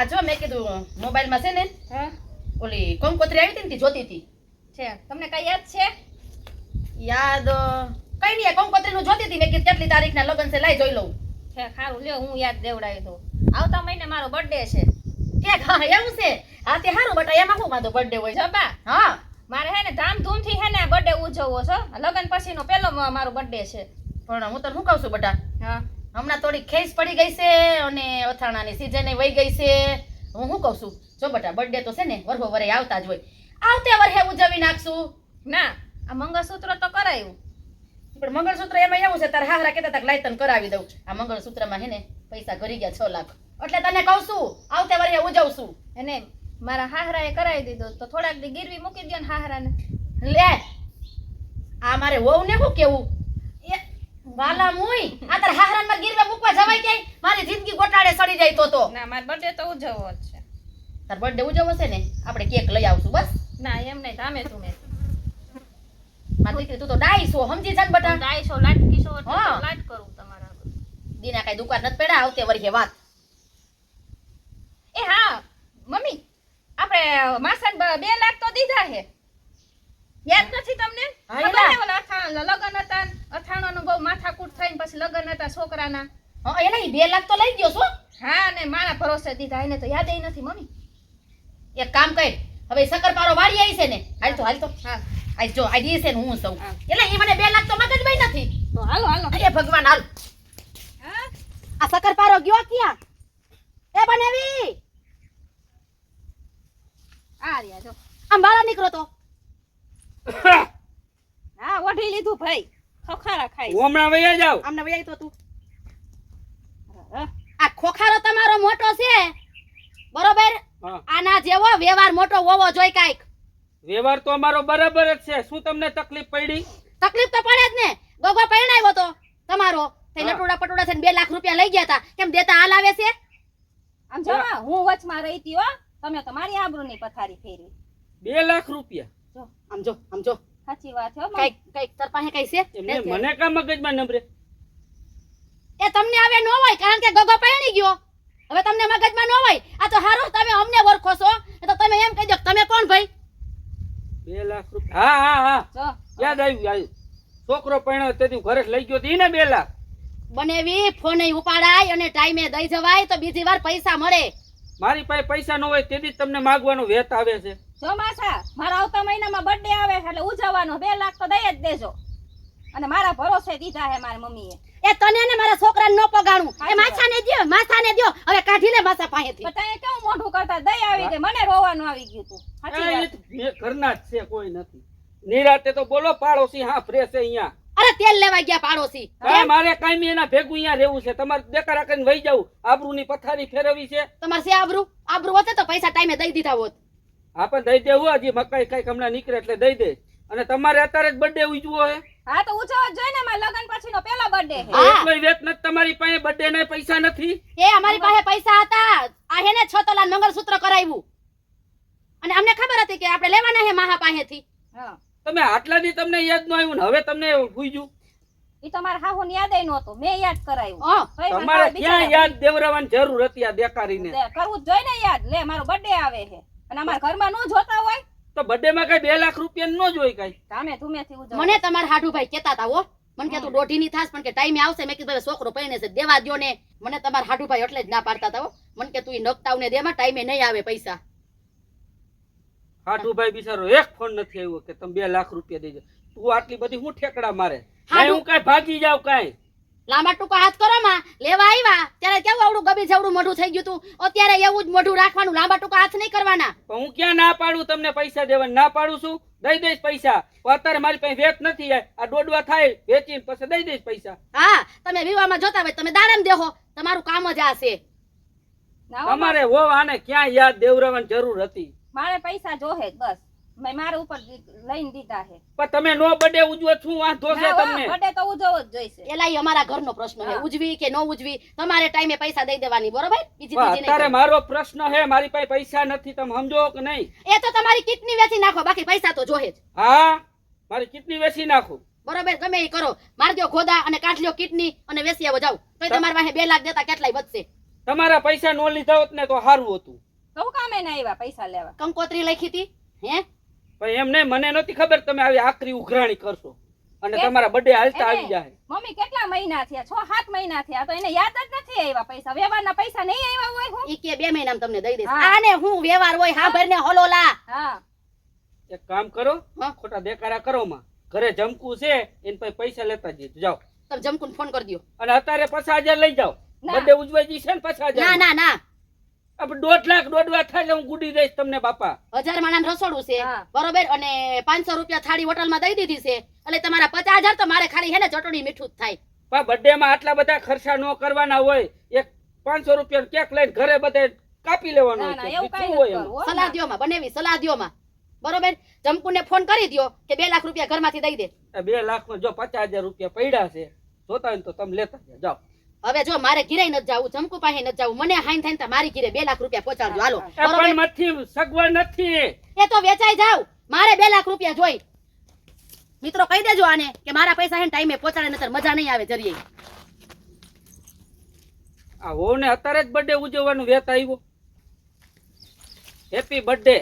આ જો મેં કીધું મોબાઈલમાં છે ને હા. ઓલી કંકોત્રી આવી હતી ને તી જોતી હતી. છે. તમને કઈ યાદ છે? યાદ કઈ નહીં કંકોત્રી નું જોતી હતી. મેં કીધું કેટલી તારીખના લગ્ન છે લાઈ જોઈ લઉં. છે ખારું લ્યો હું યાદ દેવડાવી દઉં. આવતા મહિને મારો બર્થડે છે. ઠીક હા એવું છે. હા તે સારું બટા એમાં શું વાંધો બર્થડે હોય છે. બા હા. મારે હે ને ધામધૂમથી હે ને બર્થડે ઉજવવો છે. લગ્ન પછીનો પહેલો મારો બર્થડે છે. પણ હું તને શું કહું છું બટા? હા. હમણાં થોડી ખેસ પડી ગઈ છે અને અથાણાની સીઝન વહી ગઈ છે. હું શું કહું છું? જો બટા બર્થડે તો છે ને વરહો વરે આવતા જ હોય. આવતે વરહે ઉજવી નાખશું. ના આ મંગળસૂત્ર તો કરાયું. પણ મંગળસૂત્ર એમાં એવું છે તારે હારા કહેતા તક લાયતન કરાવી દઉં. આ મંગળસૂત્રમાં હે ને પૈસા ઘરી ગયા છ લાખ. એટલે તને કહું છું આવતે વરહે ઉજવશું. એને મારા હાહરાએ કરાવી દીધો તો થોડાક દી ગીરવી મૂકી દો ને હાહરાને. લે આ મારે વહુ ને શું કેવું? વાલા મુઈ આ તાર હાહરાનમાં ગીરવે મૂકવા જવાય કે મારી જિંદગી ગોટાળે સડી જાય તો તો. ના માર બર્થડે તો ઉજવવો જ છે. તાર બર્થડે ઉજવવો છે ને? આપણે કેક લઈ આવશું બસ. ના એમ નહીં તમે તુમે મારી દીકરી તું તો ડાઈસો સમજી જા બટા. ડાઈસો લાટકી. તો લાટ કરું તમારા. દીના કઈ દુકાન નથી પડ્યા આવતે વર્ગે વાત. એ હા મમ્મી આપણે માસન બે લાખ તો દીધા હે. યાદ નથી તમને હા, ખબર એલા. છે ઓલા અથાણ- લગન હતા ને અથાણાનું બહુ થઈને લગન હતા છોકરાના. હા એને બે લાખ તો લઈ ગયો છો? હા ને મારા ભરોસે દીધા એને તો યાદ નથી મમ્મી. એક કામ કર હવે શક્કરપારો વાળી આવી છે ને હાલ તો હાલ તો. હા. આજ જો આજ છે ને હું સૌ. એટલે એ મને બે લાખ તો મગજમાં નથી. તો હાલો હાલો. અરે ભગવાન હાલ. આ શકરપારો ગયો ક્યાં? એ બનેવી. આ રહ્યા જો. આમ બાળા નીકળો તો. હા ઓઢી લીધું ભાઈ. ખખારા ખાઈ હમણાં વયા જાવ. આમને વૈયાઈ તો તું. આ ખોખારો તમારો મોટો છે. બરોબર? આના જેવો વ્યવહાર મોટો હોવો જોઈ કાંઈક. વ્યવહાર તો અમારો બરાબર જ છે. શું તમને તકલીફ પડી? તકલીફ તો પડે જ ને. ગોગો પરણાવ્યો તો તમારો. તે. લટુડા થઈને બે લાખ રૂપિયા લઈ ગયા હતા કેમ દેતા હાલ આવે છે? આમ જો હું. વચમાં રહીતી હો. તમે તમારી મારી આબરૂની પથારી ફેરી બે લાખ રૂપિયા. જો આમ જો આમ જો. સાચી વાત છે કંઈક કંઈક તાર પાસે કઈ છે? મને કા મગજમાં નંબરે એ તમને હવે ન હોય કારણ કે ગોગો પરણી ગયો. હવે તમને મગજમાં ન હોય. આ તો હારું તમે અમને ઓળખો છો. એ તો તમે એમ કહી દો તમે કોણ ભાઈ? બે લાખ રૂપિયા હા હા હા. યાદ આવ્યું આવ્યું. છોકરો પરણ્યો તેથી ઘરે લઈ ગયો હતી ને બે લાખ. બનેવી ફોને ઉપાડાય અને ટાઈમે દઈ જવાય તો બીજી વાર પૈસા મળે. મારી પાસે પૈસા ન હોય તેથી જ તમને માગવાનો વેત આવે છે. જો માસા મારા આવતા મહિનામાં બર્થડે આવે એટલે ઉજવવાનો. બે લાખ તો દઈ જ દેજો. અને મારા ભરોસે દીધા હે મારી મમ્મીએ. એ તને ને મારા છોકરાને નો પગાણું એ માછાને દ્યો માછાને દ્યો. હવે કાઢી લે માછા પાસેથી બધાએ કેવું મોઢું કરતા? દઈ આવી ગઈ મને રોવાનું આવી ગયું તું. સાચી વાત. એ ઘરના જ છે કોઈ નથી. નિરાતે તો બોલો પાડોશી હા ફ્રેશ છે અહીંયા. અરે તેલ લેવા ગયા પાડોશી. હા, મારે કાંઈ એના ભેગું અહીંયા રહેવું છે. તમારે દેખાડા કરીને વહી જાવ આબરૂની પથારી ફેરવી છે. તમારે છે આબરૂ? આબરૂ હોતે તો પૈસા ટાઈમે દઈ દીધા હોત. આપણ દઈ દેવું હજી મકાઈ કંઈક હમણાં નીકળે એટલે દઈ દે. અને તમારે અત્યારે જ બર્થડે ઉજવો હે. હા તો ઉજવો જ જોઈએ ને મારા લગ્ન પછીનો પહેલો બર્થડે હે. એટલો વેત નથી તમારી પાસે બર્થડે ને પૈસા નથી? એ અમારી પાસે પૈસા હતા. આ હેને છ તોલા મંગળસૂત્ર કરાવ્યું. અને અમને ખબર હતી કે આપણે લેવાના હે માહા પાસેથી. હા. તમે આટલા દી તમને યાદ ન આવ્યું ને હવે તમને ભૂજ્યું. ઈ તમાર હા હું યાદ નહોતું મેં યાદ કરાયું તમારે ક્યાં યાદ દેવરાવાની જરૂર હતી આ દેકારીને કરવું જ જોઈએ ને યાદ. લે મારો બર્થડે આવે છે અને અમારા ઘરમાં નો જોતા હોય? તો બર્થડે માં કઈ બે લાખ રૂપિયા નો જોઈ કઈ. તમે ધૂમેથી ઉજવો મને તમારા હાડુભાઈ કેતા તા હો. મને કે તું દોઢી ની થાસ પણ કે ટાઈમે આવશે. મેં કીધું છોકરો પરણે છે દેવા દ્યો ને. મને તમારા હાડુભાઈ એટલે જ ના પાડતા તા હો. મને કે તું ઈ નકતાવને દેમાં ટાઈમે નહીં આવે પૈસા. હાઠુભાઈ બિચારો એક ફોન નથી આવ્યો કે તમે બે લાખ રૂપિયા દેજો તું આટલી બધી હું ઠેકડા મારે? હું કઈ ભાગી જાવ કઈ? લાંબા ટૂંકા હાથ કરો માં લેવા આવ્યા ત્યારે કેવું આવડું ગબી જેવડું મોઢું થઈ ગયું તું? અત્યારે એવું જ મોઢું રાખવાનું લાંબા ટૂંકા હાથ નહીં કરવાના. હું ક્યાં ના પાડું તમને પૈસા દેવા ના પાડું છું? દઈ દઈશ પૈસા. અત્યારે મારી પાસે વેચ નથી આ ડોડવા થાય વેચીને પછી દઈ દઈશ પૈસા. હા તમે વિવાહમાં જોતા હોય તમે દાડમ દેહો તમારું કામ જ આ છે. તમારે હો આને ક્યાં યાદ દેવરાવાની જરૂર હતી. મારે પૈસા જોહે બસ. મેં મારા ઉપર લઈને દીધા છે. પણ તમે નો બર્થડે ઉજવો છું વાંધો છે તમને? બર્થડે તો ઉજવો જ જોઈશે. એલા અમારા ઘરનો પ્રશ્ન છે ઉજવી કે નો ઉજવી તમારે ટાઈમે પૈસા દઈ દેવાની બરોબર? બીજી બીજી નહીં મારો પ્રશ્ન છે મારી પાસે પૈસા નથી તમે સમજો કે નહીં? એ તો તમારી કિડની વેચી નાખો બાકી પૈસા તો જોહે જ. હા મારી કિડની વેચી નાખો. બરોબર ગમે એ કરો. માર દ્યો ખોદા અને કાઢ લ્યો કિડની અને વેચી આવો જાવ તો તમારા તમારી પાસે બે લાખ દેતા કેટલાય વધશે? તમારા પૈસા નો લીધા હોત ને તો સારું હતું. તો કામે ના આવ્યા પૈસા લેવા? કંકોત્રી લખી હતી હે? પણ એમ નહીં મને નહોતી ખબર તમે આવી આકરી ઉઘરાણી કરશો. અને તમારા બર્થડે હાલતા આવી જાય મમ્મી કેટલા મહિના થયા? છ સાત મહિના થયા. તો એને યાદ જ નથી આવ્યા પૈસા. વ્યવહારના પૈસા નહીં આવ્યા હોય હું? ઈ કે બે મહિનામાં તમને દઈ દઈશ. આને હું વ્યવહાર હોય હા ભરને હોલોલા. હા. એક કામ કરો હા. ખોટા દેકારા કરો માં. ઘરે જમકુ છે એને પછી પૈસા લેતા જજો. જાઓ. તમે જમકુન ફોન કરી દો અને અત્યારે પચાસ હજાર લઈ જાઓ. બર્થડે ઉજવાઈ જશે ને પચાસ ના ના ના. આપણે દોઢ લાખ દોઢ લાખ થાય હું ગુડી દઈશ તમને બાપા. હજાર માણા રસોડું છે. બરોબર? અને પાંચસો રૂપિયા થાળી હોટલમાં દઈ દીધી છે. એટલે તમારા પચાસ હજાર તો મારે ખાલી હે ને ચટણી મીઠું જ થાય. પણ બર્થડે માં આટલા બધા ખર્ચા ન કરવાના હોય. એક પાંચસો રૂપિયા કેક લઈને ઘરે બધે કાપી લેવાનો. સલાહ દ્યોમાં બનેવી સલાહ દ્યોમાં બરોબર? જમકુને ફોન કરી દ્યો કે બે લાખ રૂપિયા ઘરમાંથી દઈ દે. બે લાખમાં જો પચાસ હજાર રૂપિયા પડ્યા છે જોતા હોય તો તમે લેતા જાઓ. હવે જો મારે ઘીરે ન જાવું જમકુ પાસે ન જાવું મને હાઈન થાય મારી ઘીરે બે લાખ રૂપિયા પહોંચાડજો. હાલો. પણ નથી સગવડ નથી. એ તો વેચાઈ જાવ. મારે બે લાખ રૂપિયા જોઈ. મિત્રો કહી દેજો આને કે મારા પૈસા હે ટાઈમે પહોંચાડે નતર મજા નહીં આવે જરીએ. આ હોને અત્યારે જ બર્થડે ઉજવવાનું વેત આવ્યો હેપી બર્થડે